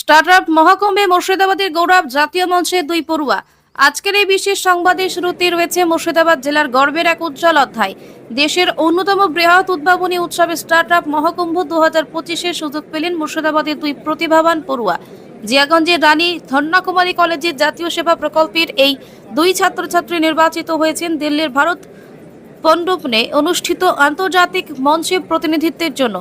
Startup মহাকুম্ভে মুর্শিদাবাদের গৌরব জাতীয় মঞ্চে দুই পড়ুয়া। আজকের এই বিশেষ সংবাদের শুরুতে রয়েছে মুর্শিদাবাদ জেলার গর্বের এক উজ্জ্বল অধ্যায়। দেশের অন্যতম বৃহৎ উদ্ভাবনী উৎসবে স্টার্টআপ মহাকুম্ভ দু হাজার পঁচিশে সুযোগ পেলেন মুর্শিদাবাদের দুই প্রতিভাবান পড়ুয়া। জিয়াগঞ্জের রানী ধন্যাকুমারী কলেজের জাতীয় সেবা প্রকল্পের এই দুই ছাত্রছাত্রী নির্বাচিত হয়েছেন দিল্লির ভারত পণ্ডপনে অনুষ্ঠিত আন্তর্জাতিক মঞ্চে প্রতিনিধিত্বের জন্য।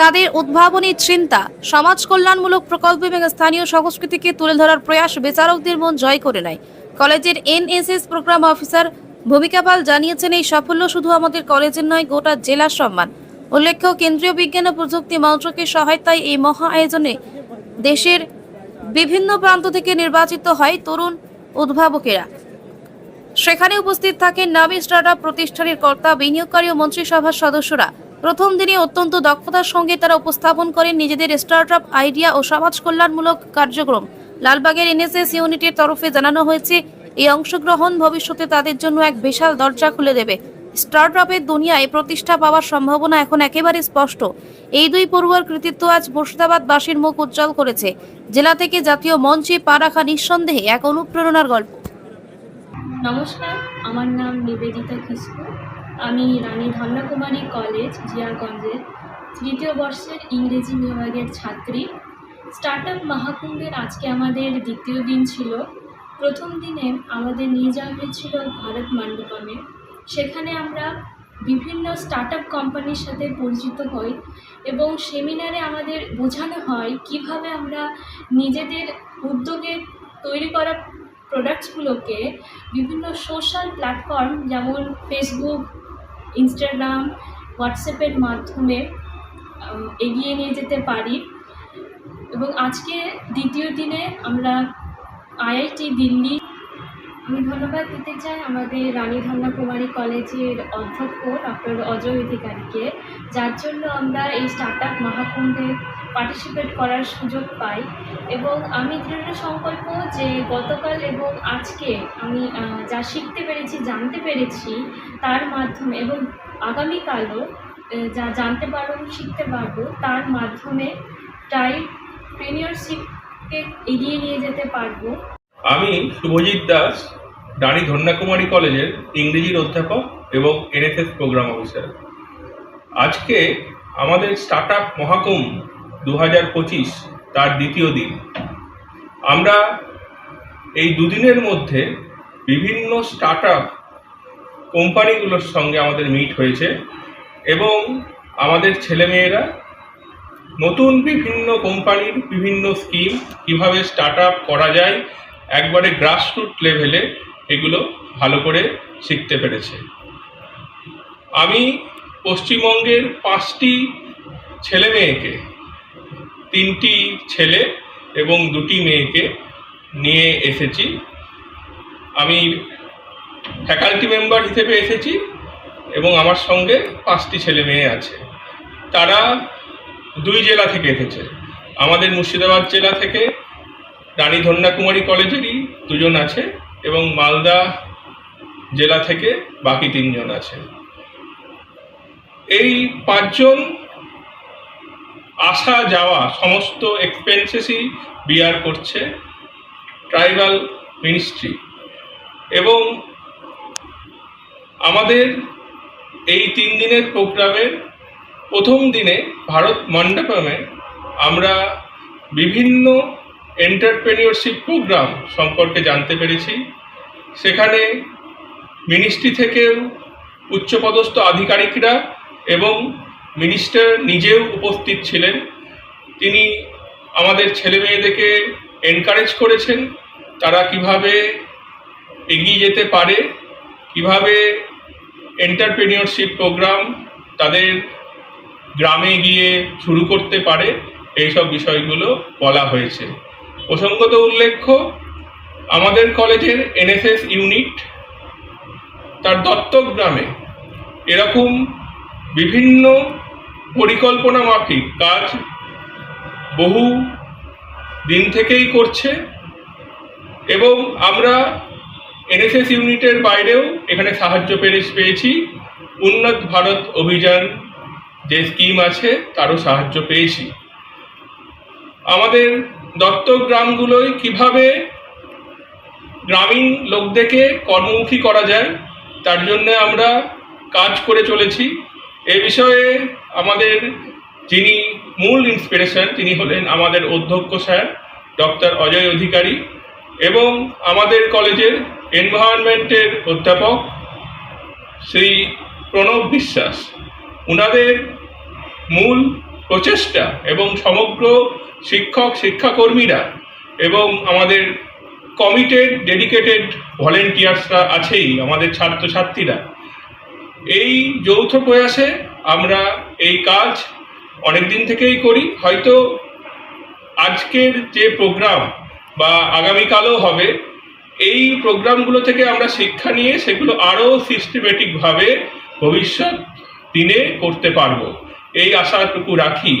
তাদের উদ্ভাবনী চিন্তা, সমাজ কল্যাণমূলক প্রকল্প এবং স্থানীয় সংস্কৃতিকে তুলে ধরার প্রয়াস বিচারকদের মন জয় করে নেয়। কলেজের এনএসএস প্রোগ্রাম অফিসার ভূমিকা পাল জানিয়েছেন, এই সাফল্য শুধু আমাদের কলেজের নয়, গোটা জেলার সম্মান। উল্লেখ্য, কেন্দ্রীয় বিজ্ঞান ও প্রযুক্তি মন্ত্রকের সহায়তায় এই মহা আয়োজনে দেশের বিভিন্ন প্রান্ত থেকে নির্বাচিত হয় তরুণ উদ্ভাবকেরা। সেখানে উপস্থিত থাকেন নামী স্টার্টআপ প্রতিষ্ঠানের কর্তা, বিনিয়োগকারী ও মন্ত্রিসভার সদস্যরা। প্রথম দিনে অত্যন্ত দক্ষতার সঙ্গে তারা উপস্থাপন করেন নিজেদের স্টার্টআপ আইডিয়া ও সমাজ কল্যাণমূলক কার্যক্রম। লালবাগের এনএসএস ইউনিটের তরফে জানানো হয়েছে, এই অংশগ্রহণ ভবিষ্যতে তাদের জন্য এক বিশাল দরজা খুলে দেবে। স্টার্টআপের দুনিয়ায় প্রতিষ্ঠা পাওয়ার সম্ভাবনা এখন একেবারে স্পষ্ট। এই দুই পড়ুয়ার কৃতিত্ব আজ মুর্শিদাবাদবাসীর মুখ উজ্জ্বল করেছে। জেলা থেকে জাতীয় মঞ্চে পা রাখা নিঃসন্দেহে এক অনুপ্রেরণার গল্প। নমস্কার, আমার নাম নিবেদিতা কিস্কু আমি রানী ধন্যাকুমারী কলেজ জিয়াগঞ্জের তৃতীয় বর্ষের ইংরেজি বিভাগের ছাত্রী। স্টার্টআপ মহাকুম্ভের আজকে আমাদের দ্বিতীয় দিন ছিল। প্রথম দিনে আমাদের নিয়ে যাওয়া হয়েছিল ভারত মণ্ডপমে সেখানে আমরা বিভিন্ন স্টার্টআপ কোম্পানির সাথে পরিচিত হই এবং সেমিনারে আমাদের বোঝানো হয় কীভাবে আমরা নিজেদের উদ্যোগে তৈরি করা প্রোডাক্টসগুলোকে বিভিন্ন সোশ্যাল প্ল্যাটফর্ম যেমন ফেসবুক ইনস্টাগ্রাম হোয়াটসঅ্যাপের মাধ্যমে এগিয়ে নিয়ে যেতে পারি। এবং আজকে দ্বিতীয় দিনে আমরা আইআইটি দিল্লি, আমি ধন্যবাদ দিতে চাই আমাদের রানী ধন্যা কুমারী কলেজের অধ্যক্ষ, ডক্টর অজয় অধিকারীকে। যার জন্য আমরা এই স্টার্ট আপ মহাকুম্ভে পার্টিসিপেট করার সুযোগ পাই। এবং আমি দৃঢ় সংকল্প যে গতকাল এবং আজকে আমি যা শিখতে পেরেছি, জানতে পেরেছি তার মাধ্যমে এবং আগামীকালও যা জানতে পারব, শিখতে পারব, তার মাধ্যমে টাইপ প্রিমিয়ারশিপকে এগিয়ে নিয়ে যেতে পারব। আমি শুভজিৎ দাস, রানী ধন্যাকুমারী কলেজের ইংরেজির অধ্যাপক এবং এনএফএস প্রোগ্রাম অফিসার আজকে আমাদের স্টার্ট আপ মহাকুম্ভ দু হাজার পঁচিশ, তার দ্বিতীয় দিন। আমরা এই দুদিনের মধ্যে বিভিন্ন স্টার্ট কোম্পানিগুলোর সঙ্গে আমাদের মিট হয়েছে এবং আমাদের ছেলেমেয়েরা নতুন বিভিন্ন কোম্পানির বিভিন্ন স্কিম কীভাবে স্টার্ট আপ করা যায় একবারে গ্রাসরুট লেভেলে এগুলো ভালো করে শিখতে পেরেছে। আমি পশ্চিমবঙ্গের পাঁচটি ছেলে মেয়েকে তিনটি ছেলে এবং দুটি মেয়েকে নিয়ে এসেছি। আমি ফ্যাকাল্টি মেম্বার হিসেবে এসেছি এবং আমার সঙ্গে পাঁচটি ছেলে মেয়ে আছে। তারা দুই জেলা থেকে এসেছে। আমাদের মুর্শিদাবাদ জেলা থেকে রানী ধন্যাকুমারী কলেজেরই দুজন আছে এবং মালদা জেলা থেকে বাকি তিনজন আছে। এই পাঁচজন আসা যাওয়া সমস্ত এক্সপেন্সেসই বিয়ার করছে ট্রাইবাল মিনিস্ট্রি এবং আমাদের এই তিন দিনের প্রোগ্রামের প্রথম দিনে ভারত মণ্ডপমে আমরা বিভিন্ন এন্টারপ্রেনিয়রশিপ প্রোগ্রাম সম্পর্কে জানতে পেরেছি। সেখানে মিনিস্ট্রি থেকেও উচ্চপদস্থ আধিকারিকরা এবং মিনিস্টার নিজেও উপস্থিত ছিলেন। তিনি আমাদের ছেলে মেয়েদেরকে এনকারেজ করেছেন, তারা কীভাবে এগিয়ে যেতে পারে, কীভাবে এন্টারপ্রেনিয়রশিপ প্রোগ্রাম তাদের গ্রামে গিয়ে শুরু করতে পারে, এইসব বিষয়গুলো বলা হয়েছে। প্রসঙ্গত উল্লেখ্য, আমাদের কলেজের এনএসএস ইউনিট তার দত্তক গ্রামে এরকম বিভিন্ন পরিকল্পনা মাফিক, কাজ বহু দিন থেকেই করছে এবং আমরা এনএসএস ইউনিটের বাইরেও এখানে সাহায্য পেয়েছি। উন্নত ভারত অভিযান যে স্কিম আছে, তারও সাহায্য পেয়েছি। আমাদের দত্তক গ্রামগুলোয় কীভাবে গ্রামীণ লোকদেরকে কর্মমুখী করা যায়, তার জন্য আমরা কাজ করে চলেছি। এ বিষয়ে আমাদের যিনি মূল ইন্সপিরেশন তিনি হলেন আমাদের অধ্যক্ষ স্যার, ডক্টর অজয় অধিকারী এবং আমাদের কলেজের এনভায়রনমেন্টের অধ্যাপক শ্রী প্রণব বিশ্বাস। ওনাদের মূল প্রচেষ্টা এবং সমগ্র শিক্ষক, শিক্ষাকর্মীরা এবং আমাদের কমিটেড ডেডিকেটেড ভলেন্টিয়ার্সরা আছেই, আমাদের ছাত্রছাত্রীরা। এই যৌথ প্রয়াসে আমরা এই কাজ অনেক দিন থেকেই করি। হয়তো আজকের যে প্রোগ্রাম বা আগামীকালও হবে, এই প্রোগ্রামগুলো থেকে আমরা শিক্ষা নিয়ে সেগুলো আরও সিস্টেমেটিকভাবে ভবিষ্যৎ দিনে করতে পারব। এই আশাটুকু রাখি।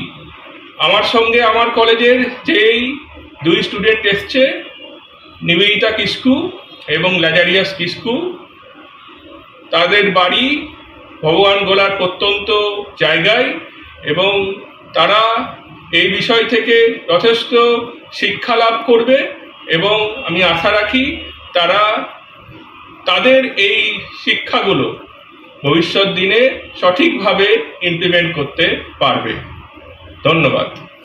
আমার সঙ্গে আমার কলেজের যেই দুই স্টুডেন্ট এসছে, নিবেদিতা কিস্কু এবং লাজারিয়াস কিস্কু তাদের বাড়ি ভগবান গোলার প্রত্যন্ত জায়গায় এবং তারা এই বিষয় থেকে যথেষ্ট শিক্ষা লাভ করবে এবং আমি আশা রাখি তারা তাদের এই শিক্ষাগুলো ভবিষ্যৎ দিনে সঠিকভাবে ইমপ্লিমেন্ট করতে পারবে। ধন্যবাদ।